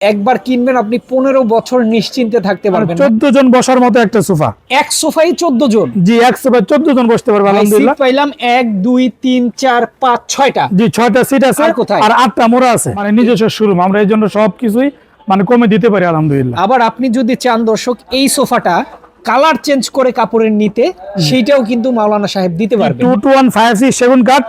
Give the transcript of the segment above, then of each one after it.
একবার কিনবেন আপনি পনেরো বছর নিশ্চিন্তে থাকতে পারবেন চোদ্দ জন বসার মতো একটা সোফা। এক সোফাই চোদ্দ জন। জি এক সোফা চোদ্দ জন বসতে পারবে আলহামদুলিল্লাহ। পাইলাম এক দুই তিন চার পাঁচ ছয়টা। জি ছয়টা সিট আছে আর কোথায়? আর আটটা মোড়া আছে। মানে নিজস্ব শোরুম আমরা এই জন্য সবকিছুই মানে কমে দিতে পারি আলহামদুলিল্লাহ। আবার আপনি যদি চান দর্শক এই সোফাটা কালার চেঞ্জ করে কাপড়ের নিতে সেইটাও কিন্তু মাওলানা সাহেব দিতে পারবেন। Two two one five C সেগুন কাঠ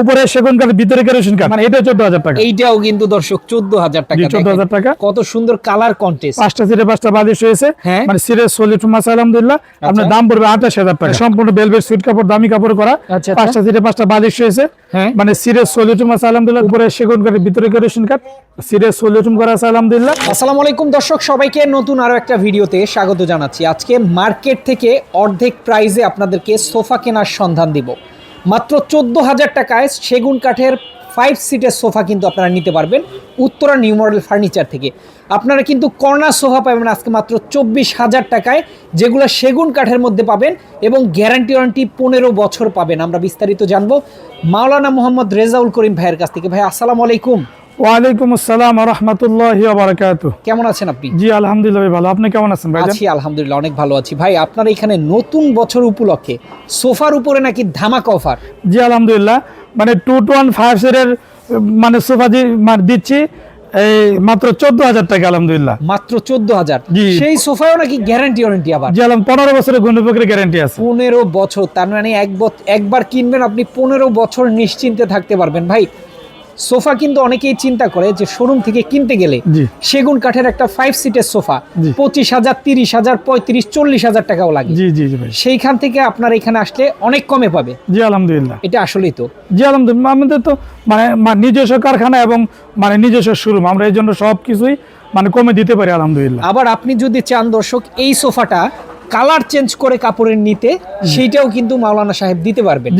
উপরে সেগুন কাঠ ভিতরে কেরোসিন কাঠ। মানে এটা চোদ্দ হাজার টাকা। এইটাও কিন্তু দর্শক চোদ্দ হাজার টাকা জি, 14,000 টাকা। কত সুন্দর কালার কন্টেস্ট পাঁচটা সিটে পাঁচটা বালিশ রয়েছে। হ্যাঁ। মানে সলিড মাস আলহামদুলিল্লাহ। আপনার দাম পড়বে আঠাশ হাজার টাকা। সম্পূর্ণ বেলভেট সুইট কাপড় দামি কাপড় করা। আচ্ছা, আচ্ছা। পাঁচটা সিটে পাঁচটা বালিশ রয়েছে। হ্যাঁ। মানে সলিড মাস আলহামদুলিল্লাহ। উপরে সেগুন কাঠ ভিতরে কেরোসিন কাঠ। সিরিয়াস সলিড করা আছে আলহামদুলিল্লাহ। আসসালামু আলাইকুম দর্শক সবাইকে নতুন আরও একটা ভিডিওতে স্বাগত জানাচ্ছি। আজকে মার্কেট থেকে অর্ধেক প্রাইজে আপনাদেরকে সোফা কেনার সন্ধান দিব। মাত্র চোদ্দ হাজার টাকায় সেগুন কাঠের ফাইভ সিটের সোফা কিন্তু আপনারা নিতে পারবেন উত্তরা নিউ মডেল ফার্নিচার থেকে। আপনারা কিন্তু কর্নার সোফা পাবেন আজকে মাত্র চব্বিশ হাজার টাকায়, যেগুলো সেগুন কাঠের মধ্যে পাবেন এবং গ্যারান্টি ওয়ারেন্টি পনেরো বছর পাবেন। আমরা বিস্তারিত জানব মাওলানা মোহাম্মদ রেজাউল করিম ভাইয়ের কাছ থেকে। ভাই, আসসালামু আলাইকুম। ওয়ালাইকুম আসসালাম রহমতুল্লাহ বারাকাত কেমন আছেন আপনি? জি আলহামদুলিল্লাহ ভালো। আপনি কেমন আছেন ভাই আছি আলহামদুলিল্লাহ অনেক ভালো আছি। ভাই আপনার এখানে নতুন বছর উপলক্ষে সোফার উপরে নাকি ধামাকা অফার? জি আলহামদুলিল্লাহ। মানে টু টু ওয়ান ফাইভ সিটের মানে সোফা মানে দিচ্ছি এই মাত্র চোদ্দ হাজার টাকা আলহামদুলিল্লাহ। মাত্র চোদ্দ হাজার? সেই সোফাও নাকি গ্যারান্টি ওয়ারেন্টি আবার? জি আলহাম পনেরো বছরের গুণপকের গ্যারান্টি আছে। পনেরো বছর তার মানে এক একবার কিনবেন আপনি পনেরো বছর নিশ্চিন্তে থাকতে পারবেন। ভাই সোফা কিন্তু অনেকেই চিন্তা করে যে শোরুম থেকে কিনতে গেলে। সেগুন কাঠের একটা ফাইভ সিটের সোফা পঁচিশ হাজার তিরিশ হাজার পঁয়ত্রিশ চল্লিশ হাজার টাকাও লাগে। জি জি সেইখান থেকে আপনার এখানে আসলে অনেক কমে পাবে। জি আলহামদুলিল্লাহ। এটা আসলেই তো। জি আলহামদুলিল্লাহ। আমাদের তো মানে নিজস্ব কারখানা এবং মানে নিজস্ব শোরুম আমরা এই জন্য সব কিছুই মানে কমে দিতে পারি আলহামদুলিল্লাহ। আবার আপনি যদি চান দর্শক এই সোফাটা কালার চেঞ্জ করে কাপড়ের নিতে সেইটাও কিন্তু মাওলানা সাহেব দিতে পারবেন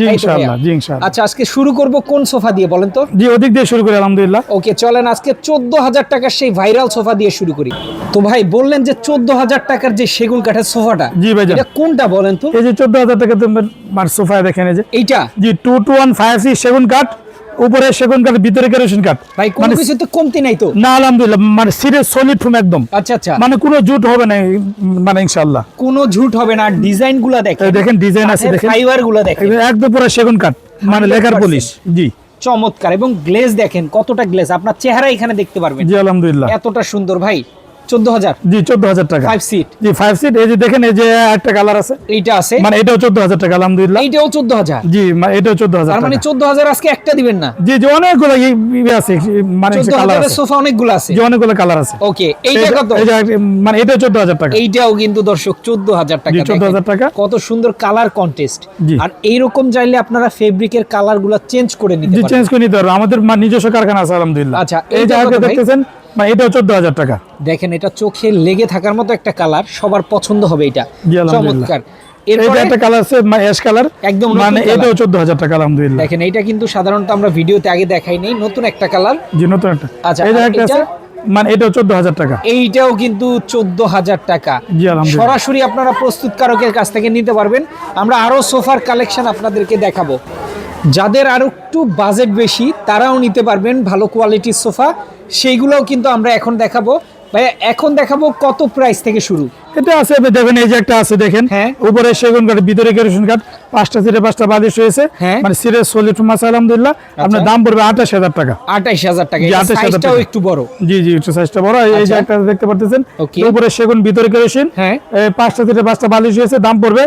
আচ্ছা আজকে শুরু করব কোন সোফা দিয়ে বলেন তো? জি ওদিক দিয়ে শুরু করি আলহামদুলিল্লাহ। ওকে চলেন আজকে চোদ্দ হাজার টাকার সেই ভাইরাল সোফা দিয়ে শুরু করি। তো ভাই বললেন যে চোদ্দ হাজার টাকার যে সেগুন কাঠের সোফাটা জি ভাই এটা কোনটা বলেন তো? এই যে চোদ্দ হাজার টাকা তোমার সোফায় দেখেন এই যে। এইটা? জি two two one five C সেগুন কাঠ উপরে সেগুন কাঠ ভিতরে কেরোসিন কাঠ। ভাই কোনো মানে কিছু তো কমতি নাই তো? না আলহামদুলিল্লাহ মানে সিরিয়াস সলিড ফোম একদম। আচ্ছা আচ্ছা। মানে কোনো জুট হবে না মানে ইনশাআল্লাহ। কোনো ঝুট হবে না ডিজাইনগুলা দেখেন। দেখেন ডিজাইন আছে দেখেন। ফাইবারগুলা দেখেন একদম পুরো সেগুন কাঠ মানে 100% পলিশ জি। চমৎকার এবং গ্লেজ দেখেন কতটা গ্লেজ আপনার চেহারা এখানে দেখতে পারবেন। জি আলহামদুলিল্লাহ। এতটা সুন্দর ভাই। জি টাকা। ফাইভ সিট জি ফাইভ সিট এই যে দেখেন এই যে একটা কালার আছে। এইটা আছে। মানে এটাও চোদ্দ হাজার টাকা আলহামদুলিল্লাহ। এইটাও চোদ্দ হাজার। জি মা- এটাও চোদ্দ হাজার তার মানে টাকা। চোদ্দ হাজার আজকে একটা দিবেন না। জি জি অনেকগুলো ই- ই আছে মানে কালার আছে। সোফা অনেকগুলো আছে। জি অনেকগুলো কালার আছে। ওকে এইটা কত? এই মানে এটাও টাকা। এইটাও কিন্তু দর্শক চোদ্দ হাজার টাকা। 14,000 টাকা। কত সুন্দর কালার কন্টেস্ট আর এইরকম চাইলে আপনারা ফেব্রিকের কালারগুলা চেঞ্জ করে নিতে জি চেঞ্জ করে নিতে পারব। আমাদের নিজস্ব কারখানা আছে আলহামদুলিল্লাহ। আচ্ছা, এই যে ভাই? দেখতেছেন মানে টাকা। দেখেন এটা চোখে লেগে থাকার মতো একটা কালার সবার পছন্দ হবে এটা। চমৎকার। এই যে এরপরে একটা কালার আছে অ্যাশ কালার একদম মানে এটাও চোদ্দ হাজার টাকা আলহামদুলিল্লাহ। দেখেন এইটা কিন্তু সাধারণত আমরা ভিডিওতে আগে দেখাই নেই নতুন একটা কালার। জি নতুন একটা। আচ্ছা, একটা? আছে মানে এটাও চোদ্দ হাজার টাকা। এইটাও কিন্তু চোদ্দ হাজার টাকা। সরাসরি আপনারা প্রস্তুতকারকের কাছ থেকে নিতে পারবেন। আমরা আরও সোফার কালেকশন আপনাদেরকে দেখাবো। যাদের আর একটু বাজেট বেশি তারাও নিতে পারবেন ভালো কোয়ালিটির সোফা সেইগুলোও কিন্তু আমরা এখন দেখাবো। ভাইয়া এখন দেখাবো কত প্রাইস থেকে শুরু। এটা আছে আপনি দেখেন এই যে একটা আছে দেখেন। হ্যাঁ। উপরে সেগুন কাঠ ভিতরে কেরোসিন কাঠ পাঁচটা সিটে পাঁচটা বালিশ রয়েছে। হ্যাঁ। মানে সলিড মাছ আলহামদুলিল্লাহ। আপনার দাম পড়বে আঠাশ হাজার টাকা। আঠাইশ হাজার টাকা। জি, 28,000 সাইজটাও টাকা। একটু বড়। জি জি একটু সাইজটা বড়। এই যে আচ্ছা। একটা দেখতে পারতেছেন। উপরে সেগুন ভিতরে কেরোসিন। হ্যাঁ। পাঁচটা সিটে পাঁচটা বালিশ রয়েছে দাম পড়বে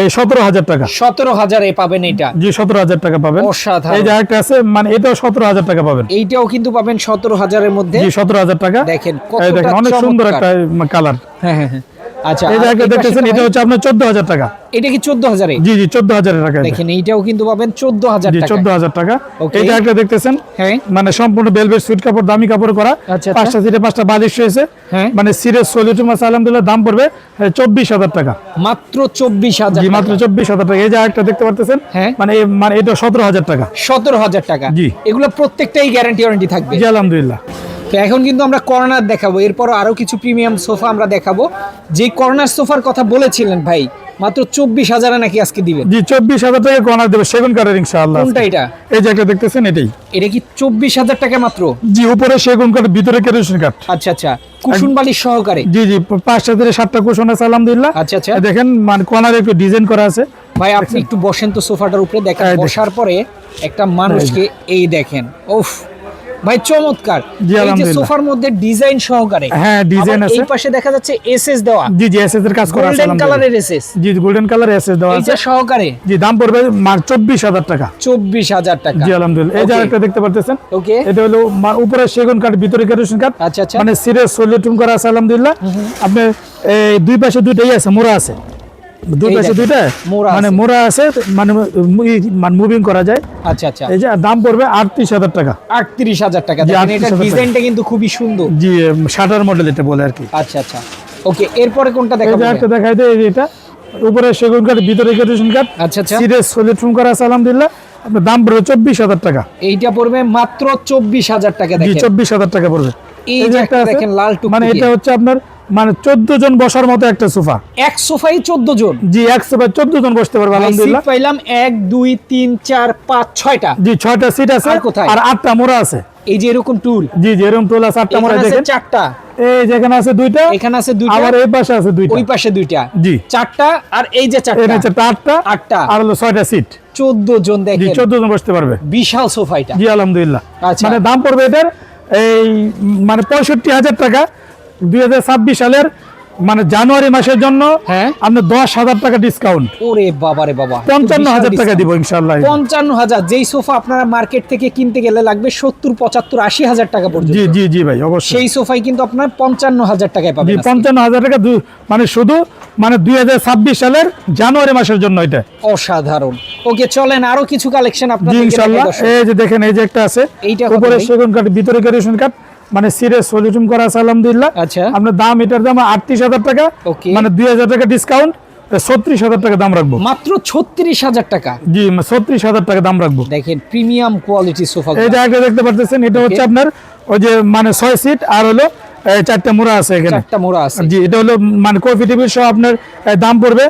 এই সতেরো হাজার টাকা। সতেরো হাজারে পাবেন এটা। জি সতেরো হাজার টাকা পাবেন। এই যে একটা আছে মানে এটাও সতেরো হাজার টাকা পাবেন। এইটাও কিন্তু পাবেন সতেরো হাজারের মধ্যে। জি সতেরো হাজার টাকা। দেখেন অনেক সুন্দর একটা কালার। হ্যাঁ হ্যাঁ হ্যাঁ। আচ্ছা এই একটা দেখতেছেন এটা হচ্ছে আপনার চোদ্দ হাজার টাকা। এটা কি জি টাকা দেখেন এইটাও কিন্তু পাবেন চোদ্দ হাজার জি টাকা। চোদ্দ হাজার টাকা এটা একটা দেখতেছেন হ্যাঁ। মানে সম্পূর্ণ বেলভেট সুইট কাপড় দামি কাপড় করা। আচ্ছা, আচ্ছা। পাঁচটা সিটে পাঁচটা বালিশ রয়েছে। হ্যাঁ। মানে সিরিয়াস সলিড মাছ আলহামদুলিল্লাহ দাম পড়বে চব্বিশ হাজার টাকা। মাত্র চব্বিশ হাজার জি মাত্র চব্বিশ হাজার টাকা। এই যে একটা দেখতে পারতেছেন? হ্যাঁ। মানে মানে এটা সতেরো হাজার টাকা। সতেরো হাজার টাকা। জি। এগুলো প্রত্যেকটাই গ্যারান্টি ওয়ারেন্টি থাকবে। জি আলহামদুলিল্লাহ। তো এখন কিন্তু আমরা কর্নার দেখাবো। এরপরও আরও কিছু প্রিমিয়াম সোফা আমরা দেখাবো। যে কর্নার সোফার কথা বলেছিলেন ভাই মাত্র চব্বিশ হাজারে নাকি আজকে দিবেন? জি চব্বিশ হাজার টাকা কর্নার দেবে। সেগুন কাঠের ইনশাআল্লাহ কোনটা এটা? এই যে একটা দেখতেছেন এটাই। এটা কি চব্বিশ হাজার টাকা মাত্র? জি উপরে সেগুন কাঠ ভিতরে কেরোসিন কাঠ। আচ্ছা আচ্ছা। কুসুন বালির সহকারে? জি জি পাঁচটা থেকে সাতটা কুশন আছে আলহামদুলিল্লাহ। আচ্ছা আচ্ছা। দেখেন মানে কর্নারে একটু ডিজাইন করা আছে। ভাই আপনি একটু বসেন তো সোফাটার উপরে। দেখেন। বসার পরে একটা মানুষকে এই দেখেন। উফ ভাই চমৎকার। এই যে সোফার মধ্যে ডিজাইন সহকারে হ্যাঁ, ডিজাইন আছে। এই পাশে দেখা যাচ্ছে এসএস দেওয়া। জি জি এসএস এর কাজ করা আছে গোল্ডেন কালারের এসএস। জি গোল্ডেন কালার এসএস দেওয়া আছে। সহকারে। জি দাম পড়বে মার চব্বিশ হাজার টাকা। চব্বিশ হাজার টাকা। জি আলহামদুলিল্লাহ। এই যে আরেকটা দেখতে পারতেছেন ওকে এটা হলো উপরে সেগুন কাঠ ভিতরে কেরোসিন কাঠ। আচ্ছা আচ্ছা। মানে সিরিয়াস করা আছে আলহামদুলিল্লাহ। আপনার এই দুই পাশে দুইটাই আছে মোড়া আছে। দুই এই পাশে দুইটা? মানে মোড়া আছে মানে মানে মুভিং করা যায়। আচ্ছা আচ্ছা। এই যে দাম পড়বে আটত্রিশ হাজার টাকা। আটত্রিশ হাজার টাকা। জি, দেখেন 38,000 এটা ডিজাইনটা কিন্তু খুবই সুন্দর। জি শাটার মডেল এটা বলে আর কি। আচ্ছা আচ্ছা। ওকে এরপরে কোনটা এই দেখাবো? একটা দেখাই দেয় এটা। উপরে সেগুন কাঠ ভিতরে কাঠ। আচ্ছা আচ্ছা। সিরিয়াস সলিউটুম করা আছে আলহামদুলিল্লাহ। আপনার দাম পড়বে চব্বিশ হাজার টাকা। এইটা পড়বে মাত্র চব্বিশ হাজার টাকা চব্বিশ হাজার টাকা পড়বে। এই যে একটা দেখেন লাল মানে এটা হচ্ছে আপনার মানে চোদ্দ জন বসার মতো একটা সোফা। এক সোফাই চোদ্দ জন। জি এক সোফা চোদ্দ জন বসতে পারবে আলহামদুলিল্লাহ। পাইলাম এক দুই তিন চার পাঁচ ছয়টা। জি ছয়টা সিট আছে কোথায়? আর আটটা মোড়া আছে। এই যে এরকম টুল জি জি এরকম টোল আছে আটটা মোড়া দেখেন। চারটা। এই যেখানে আছে দুইটা এখানে আছে দুইটা। আবার এই পাশে আছে দুইটা। ওই পাশে দুইটা। জি। চারটা আর এই যে চারটা। আটটা আটটা। আর হলো ছয়টা সিট চোদ্দ জন জি দেখেন। চোদ্দ জন বসতে পারবে। বিশাল সোফা এটা। জি আলহামদুলিল্লাহ। আচ্ছা। মানে দাম পড়বে এটার এই মানে পঁয়ষট্টি হাজার টাকা। দুই হাজার ছাব্বিশ সালের মানে জানুয়ারি মাসের জন্য হ্যাঁ। আপনার দশ হাজার টাকা ডিসকাউন্ট ওরে বাবা রে বাবা। পঞ্চান্ন হাজার টাকা দিব ইনশাল্লাহ পঞ্চান্ন হাজার। যেই সোফা আপনারা মার্কেট থেকে কিনতে গেলে লাগবে সত্তর পঁচাত্তর আশি হাজার টাকা পর্যন্ত। জি জি জি ভাই অবশ্যই। সেই সোফাই কিন্তু আপনার পঞ্চান্ন হাজার টাকায় পাবেন পঞ্চান্ন হাজার টাকা মানে শুধু মানে দুই হাজার ছাব্বিশ সালের জানুয়ারি মাসের জন্য এটা। অসাধারণ। ওকে চলেন আরও কিছু কালেকশন জি আপনাদের ইনশাল্লাহ এই যে দেখেন এই যে একটা আছে। এইটা উপরে? সেগুন কাঠ ভিতরে কাঠ। মানে সিরিয়াস সলিউশন করা আছে আলহামদুলিল্লাহ। আচ্ছা। আপনার দাম এটার দাম আটত্রিশ হাজার টাকা। মানে দুই হাজার টাকা ডিসকাউন্ট ছত্রিশ হাজার টাকা দাম রাখব। মাত্র ছত্রিশ হাজার টাকা? জি ছত্রিশ হাজার টাকা দাম রাখব। দেখেন প্রিমিয়াম কোয়ালিটি সোফা আগে দেখতে পাচ্ছেন এটা হচ্ছে আপনার ওই যে মানে ছয় সিট আর হলো চারটা মোড়া আছে এখানে। চারটা মোড়া আছে। জি এটা হলো মানে কফি টেবিল সহ আপনার দাম পড়বে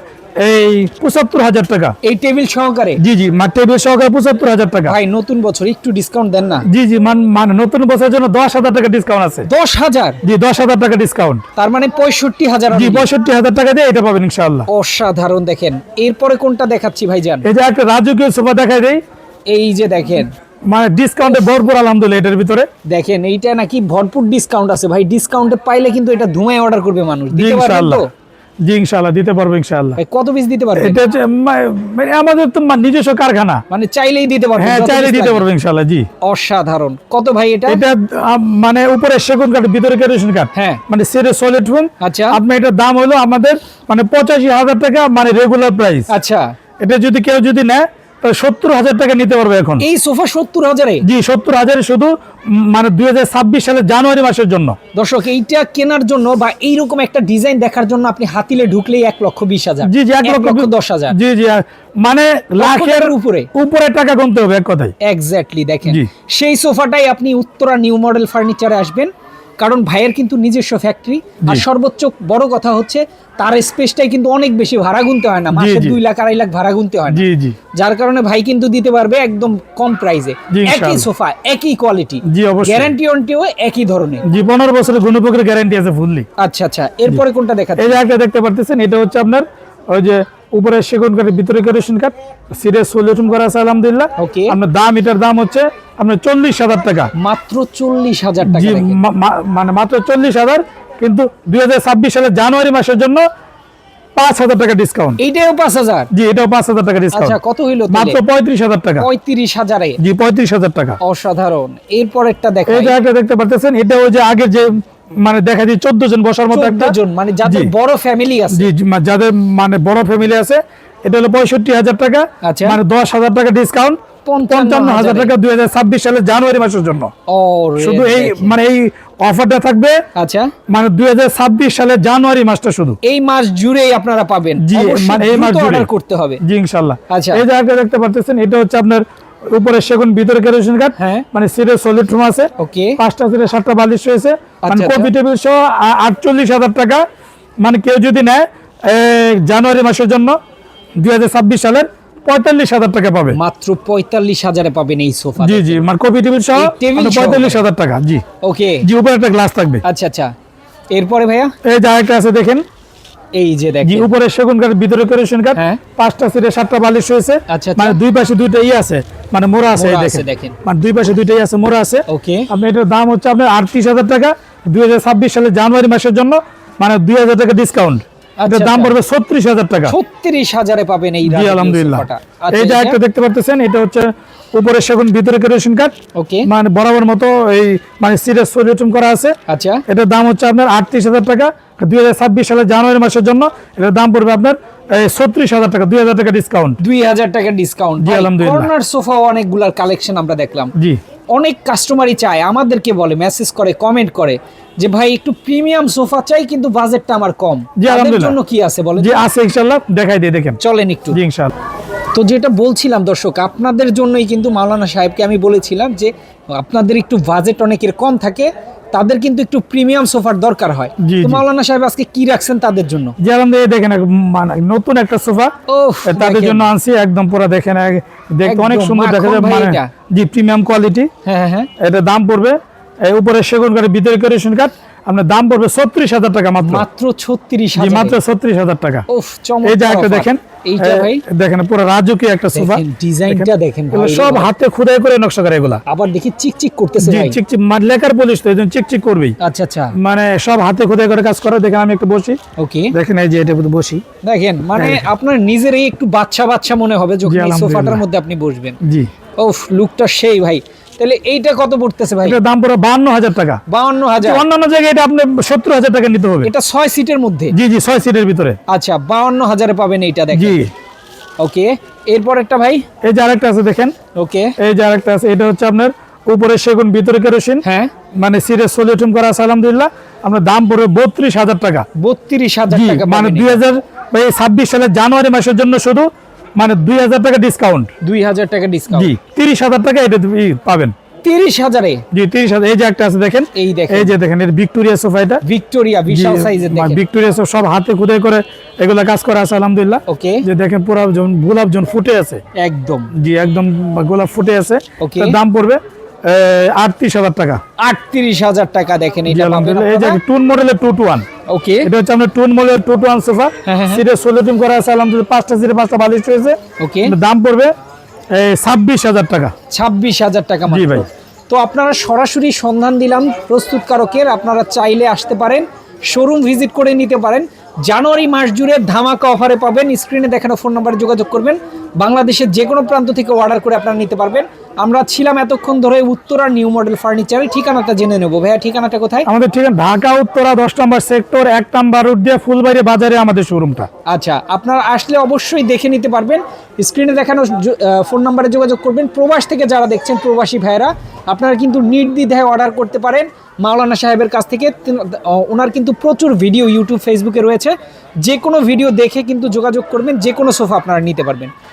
এই পঁচাত্তর হাজার টাকা। এই টেবিল সহকারে? জি জি মানে টেবিল সহকারে পঁচাত্তর হাজার টাকা। ভাই নতুন বছর একটু ডিসকাউন্ট দেন না। জি জি মান মানে নতুন বছরের জন্য দশ হাজার টাকা ডিসকাউন্ট আছে। দশ হাজার? জি দশ হাজার টাকা ডিসকাউন্ট তার মানে পঁয়ষট্টি হাজার জি পঁয়ষট্টি হাজার টাকা দিয়ে এটা পাবেন ইনশাআল্লাহ। অসাধারণ দেখেন। এরপরে কোনটা দেখাচ্ছি ভাইজান? এই যে একটা রাজকীয় সোফা দেখাই দেই। এই যে দেখেন। মানে ডিসকাউন্টে ভরপুর আলহামদুলিল্লাহ এটার ভিতরে। দেখেন এইটা নাকি ভরপুর ডিসকাউন্ট আছে। ভাই ডিসকাউন্টে পাইলে কিন্তু এটা ধুমায় অর্ডার করবে মানুষ। ইনশাআল্লাহ। তো? জি ইনশাআল্লাহ দিতে পারব ইনশাআল্লাহ। কত পিস দিতে পারবেন এটা মানে আমাদের তো নিজস্ব কারখানা। মানে চাইলেই দিতে পারবেন হ্যাঁ যত চাইলে piece দিতে পারব ইনশাআল্লাহ জি। অসাধারণ। কত ভাই এটা? এটা মানে উপরে সেগুন কাঠ ভিতরে কেরোসিন কাঠ। হ্যাঁ। মানে সেরে সলিড আচ্ছা। আপনার এটার দাম হলো আমাদের মানে পঁচাশি হাজার টাকা মানে রেগুলার প্রাইস আচ্ছা। এটা যদি কেউ যদি নেয় তাহলে সত্তর হাজার টাকা নিতে পারবে এখন। এই সোফা সত্তর হাজারে? জি সত্তর হাজারে শুধু মানে দুই হাজার ছাব্বিশ সালের জানুয়ারি মাসের জন্য। দর্শক এইটা কেনার জন্য বা এইরকম একটা ডিজাইন দেখার জন্য আপনি হাতিলে ঢুকলেই এক লক্ষ বিশ হাজার। জি জি এক লক্ষ দশ হাজার। জি জি মানে লাখের উপরে। উপরে টাকা গুনতে হবে এক কথায়। এক্স্যাক্টলি দেখেন। সেই সোফাটাই আপনি উত্তরা নিউ মডেল ফার্নিচারে আসবেন। কারণ ভাইয়ের কিন্তু নিজস্ব ফ্যাক্টরি আর সর্বোচ্চ বড় কথা হচ্ছে তার স্পেসটাই কিন্তু অনেক বেশি ভাড়া গুনতে হয় না। মাসে দুই লাখ আড়াই লাখ ভাড়া গুনতে হয় না। জি জি। যার কারণে ভাই কিন্তু দিতে পারবে একদম কম প্রাইসে একই সোফা একই কোয়ালিটি জি, অবশ্যই। গ্যারান্টি ওয়ারেন্টিও একই ধরনের। জি পনেরো বছরের গুণপকের গ্যারান্টি আছে ফুললি আচ্ছা আচ্ছা। এরপরে কোনটা দেখা এই যে একটা দেখতে পারতেছেন এটা হচ্ছে আপনার ওই যে উপরে সেগুন কাঠের ভিতরে কেরোসিন কাঠ সিরিয়াস সলিউশন করা আছে আলহামদুলিল্লাহ। Okay. আপনার দাম এটার দাম হচ্ছে আপনার চল্লিশ হাজার টাকা। মাত্র চল্লিশ হাজার টাকা দেখেন। মানে মাত্র চল্লিশ হাজার কিন্তু দুই হাজার ছাব্বিশ সালের জানুয়ারি মাসের জন্য পাঁচ হাজার টাকা ডিসকাউন্ট এইটাও পাঁচ হাজার? জি এটাও পাঁচ হাজার টাকা আচ্ছা ডিসকাউন্ট কত হইল মাত্র পঁয়ত্রিশ হাজার টাকা। পঁয়ত্রিশ হাজারে? জি পঁয়ত্রিশ হাজার টাকা। অসাধারণ। এরপরেরটা দেখা এই যে একটা দেখতে পারতেছেন এটা ওই যে আগে যে মানে দেখা যায় চোদ্দ জন বসার মতো একটা জন মানে যাদের বড় ফ্যামিলি আছে। যাদের মানে বড় ফ্যামিলি আছে এটা হলো পঁয়ষট্টি হাজার টাকা আচ্ছা। মানে দশ হাজার টাকা ডিসকাউন্ট পঞ্চান্ন হাজার টাকা দুই হাজার ছাব্বিশ সালের জানুয়ারি মাসের জন্য। শুধু এই মানে এই অফারটা থাকবে আচ্ছা। মানে দুই হাজার ছাব্বিশ সালের জানুয়ারি মাসটা শুধু। এই মাস জুড়েই আপনারা পাবেন। জি মানে এই মাস জুড়ে। করতে হবে। জি ইনশাল্লাহ। আচ্ছা। এই একটা দেখতে পারতেছেন এটা হচ্ছে আপনার উপরে সেগুন ভিতরে কেরোসিন কাঠ হ্যাঁ। মানে সিটের সলিড রুম আছে। ওকে। পাঁচটা সিটে সাতটা বালিশ রয়েছে। মানে আচ্ছা। কফি টেবিল সহ আটচল্লিশ হাজার টাকা। মানে কেউ যদি নেয় জানুয়ারি মাসের জন্য দুই হাজার ছাব্বিশ সালের পঁয়তাল্লিশ হাজার টাকা পাবে। মাত্র পঁয়তাল্লিশ হাজারে পাবেন এই সোফা জি জি। মানে কফি টেবিল সহ টেবিল সহ? পঁয়তাল্লিশ হাজার টাকা জি। ওকে। জি উপরে একটা গ্লাস থাকবে। আচ্ছা আচ্ছা। এরপরে ভাইয়া? এই যে একটা আছে দেখেন। এই যে দেখেন উপরে সেগুন কাঠ ভিতরে কাঠ হ্যাঁ। পাঁচটা সিটে সাতটা বালিশ রয়েছে আচ্ছা, আচ্ছা। মানে দুই পাশে দুইটা ই আছে মানে মোড়া আছে দেখেন। মানে দুই পাশে দুইটাই আছে মোড়া আছে ওকে আপনি এটার দাম হচ্ছে আপনার আটত্রিশ হাজার টাকা দুই হাজার ছাব্বিশ সালের জানুয়ারি মাসের জন্য মানে দুই হাজার টাকা ডিসকাউন্ট আচ্ছা, এটার দাম। পড়বে ছত্রিশ হাজার টাকা ছত্রিশ হাজারে পাবেন এই আলহামদুলিল্লাহ? একটা দেখতে পারতেছেন এটা হচ্ছে উপরে সেগুন ভিতরে কেরোসিন কাঠ। ওকে। মানে বরাবর মতো এই মানে সিরিয়াস সলিউশন করা আছে। আচ্ছা। এটার দাম হচ্ছে আপনার আটত্রিশ হাজার টাকা। দুই হাজার ছাব্বিশ সালের জানুয়ারি মাসের জন্য এটার দাম পড়বে আপনার ছত্রিশ হাজার টাকা দুই হাজার টাকা ডিসকাউন্ট দুই হাজার টাকা ডিসকাউন্ট জি, আলহামদুলিল্লাহ। কর্নার সোফা অনেকগুলার কালেকশন আমরা দেখলাম। জি। অনেক কাস্টমারই চায় আমাদেরকে বলে মেসেজ করে কমেন্ট করে যে ভাই একটু প্রিমিয়াম সোফা চাই কিন্তু বাজেটটা আমার কম। জি, আলহামদুলিল্লাহ। জন্য কি আছে বলেন? জি আছে ইনশাল্লাহ দেখাই দিয়ে দেখেন। চলেন একটু। জি ইনশাল্লাহ তো যেটা বলছিলাম দর্শক আপনাদের জন্যই কিন্তু মাওলানা সাহেবকে আমি বলেছিলাম যে আপনাদের একটু বাজেট অনেকের কম থাকে তাদের কিন্তু একটু প্রিমিয়াম সোফার দরকার হয়। তো মাওলানা সাহেব আজকে কি রাখছেন তাদের জন্য? যে আলহামদুলিল্লাহ দেখেন মানে নতুন একটা সোফা ওহ, তাদের জন্য আনছি একদম পুরো দেখেন দেখতে অনেক সুন্দর দেখা যায় মানে জি প্রিমিয়াম কোয়ালিটি হ্যাঁ হ্যাঁ এটা দাম পড়বে এই উপরে সেগুন কাঠের ভিতরে কেরোসিন কাঠ আপনার দাম পড়বে ছত্রিশ হাজার টাকা মাত্র। মাত্র ছত্রিশ মাত্র ছত্রিশ হাজার টাকা। এই যে একটা। দেখেন এইটা এ, ভাই? দেখেন পুরো রাজকীয় একটা সোফা। ডিজাইনটা দেখেন সব হাতে খুদাই করে নকশা করে এগুলা। আবার দেখি চিকচিক করতেছে ভাই। চিকচিক মানে লেখার পলিশ তো এই চিকচিক করবেই। আচ্ছা আচ্ছা। মানে সব হাতে খুদাই করে কাজ করে দেখেন আমি একটু বসি। ওকে। দেখেন এই যে এটা বসি। দেখেন মানে আপনার নিজেরই একটু বাচ্চা বাচ্চা মনে হবে যখন এই সোফাটার মধ্যে আপনি বসবেন। জি। ওফ লুকটা সেই ভাই। তাহলে এইটা কত পড়তেছে ভাই? এটার দাম পুরো বান্ন হাজার টাকা। বাউন্ন হাজার। অন্যান্য জায়গায় এটা আপনি সত্তর হাজার টাকা নিতে হবে। এটা ছয় সিটের মধ্যে? জি জি ছয় সিটের ভিতরে। আচ্ছা বাউন্ন হাজারে পাবেন এইটা দেখেন। জি। ওকে এরপর একটা ভাই? এই যে আরেকটা আছে দেখেন। ওকে। এই যে আরেকটা আছে এটা হচ্ছে আপনার উপরে সেগুন ভিতরে কেরোসিন। হ্যাঁ। মানে সিরিয়াস সলিউশন করা আছে আলহামদুলিল্লাহ। আপনার দাম পড়বে বত্রিশ হাজার টাকা। বত্রিশ হাজার টাকা মানে দুই হাজার ছাব্বিশ সালের জানুয়ারি মাসের জন্য শুধু মানে দুই হাজার টাকা ডিসকাউন্ট দুই হাজার টাকা ডিসকাউন্ট জি তিরিশ হাজার টাকা এটা পাবেন। তিরিশ হাজারে? জি তিরিশ হাজার। এই যে একটা আছে দেখেন এই দেখেন। এই যে দেখেন ভিক্টোরিয়া সোফা এটা। ভিক্টোরিয়া বিশাল সাইজের দেখেন। ভিক্টোরিয়া সোফা সব হাতে খুদাই করে এগুলা কাজ করা আছে আলহামদুলিল্লাহ। ওকে। যে দেখেন পুরো গোলাপ যেমন ফুটে আছে। একদম। জি একদম গোলাপ ফুটে আছে. দাম পড়বে আটত্রিশ হাজার টাকা। আটত্রিশ হাজার টাকা দেখেন এই যে। টুন মডেলের টু টু ওয়ান ওকে এটা হচ্ছে টুন মডেলের টু টু ওয়ান সোফা হ্যাঁ, হ্যাঁ, করা আছে আলহামদুলিল্লাহ। পাঁচটা সিটে পাঁচটা বালিশ রয়েছে। ওকে দাম পড়বে ছাব্বিশ হাজার টাকা। ছাব্বিশ হাজার টাকা জি ভাই। তো আপনারা সরাসরি সন্ধান দিলাম প্রস্তুতকারকের আপনারা চাইলে আসতে পারেন শোরুম ভিজিট করে নিতে পারেন। জানুয়ারি মাস জুড়ে ধামাকা অফারে পাবেন। স্ক্রিনে দেখানো ফোন নাম্বারে যোগাযোগ করবেন। বাংলাদেশের যে কোনো প্রান্ত থেকে অর্ডার করে আপনারা নিতে পারবেন। আমরা ছিলাম এতক্ষণ ধরে উত্তরা নিউ মডেল ফার্নিচারের ঠিকানাটা জেনে নেব। ভাইয়া ঠিকানাটা কোথায়? আমাদের ঠিকানা ঢাকা উত্তরা দশ নম্বর সেক্টর এক নম্বর রোড দিয়ে ফুলবাড়ি বাজারে আমাদের শোরুমটা আচ্ছা আপনারা আসলে অবশ্যই দেখে নিতে পারবেন। স্ক্রিনে দেখানো ফোন নাম্বারে যোগাযোগ করবেন। প্রবাস থেকে যারা দেখছেন প্রবাসী ভাইয়েরা আপনারা কিন্তু নির্দ্বিধায় অর্ডার করতে পারেন। মাওলানা সাহেবের কাছ থেকে ওনার কিন্তু প্রচুর ভিডিও ইউটিউব ফেসবুকে রয়েছে। যে কোনো ভিডিও দেখে কিন্তু যোগাযোগ করবেন যে কোনো সোফা আপনারা নিতে পারবেন।